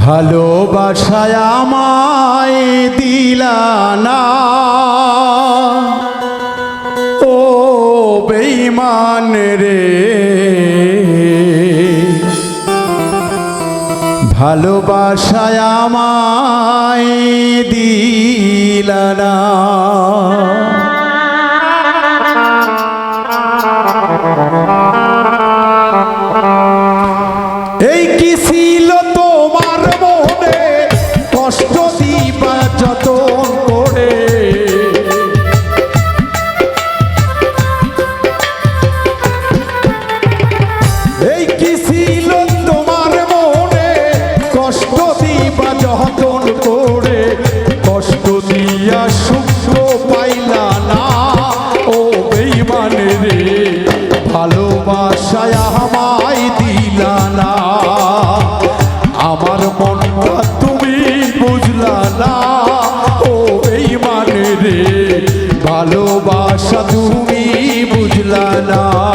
ভালোবাসায় আমায় দিলানা ও বেইমান রে ভালোবাসায় আমায় দিলানা Thank you. ভালোবাসায় আমায় দিলা না। আমার মনটা তুমি বুঝলা না। ও, এই মানে রে, ভালোবাসা তুমি বুঝলা না।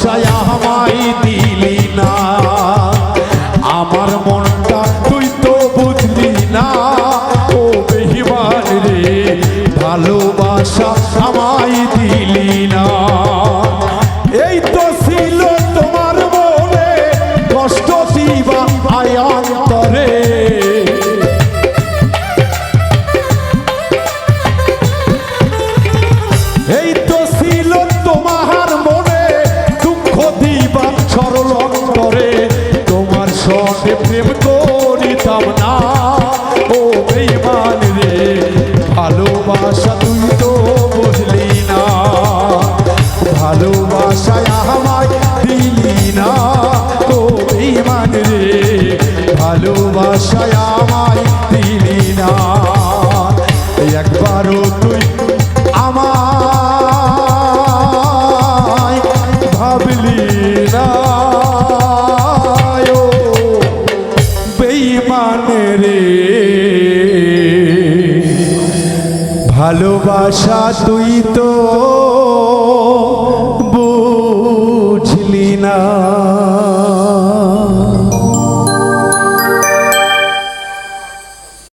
ভরসায় আমায় দিলি না। আমার মনটা তুই তো বুঝলি না। ও বেহিমান রে, ভালোবাসা আমায় দিলি না। এই তো ছিল তোমার মনে, কষ্ট দিবা আয়ান্তরে। এই তো ছিল ভালোবাসা তুই তো বুঝলি না।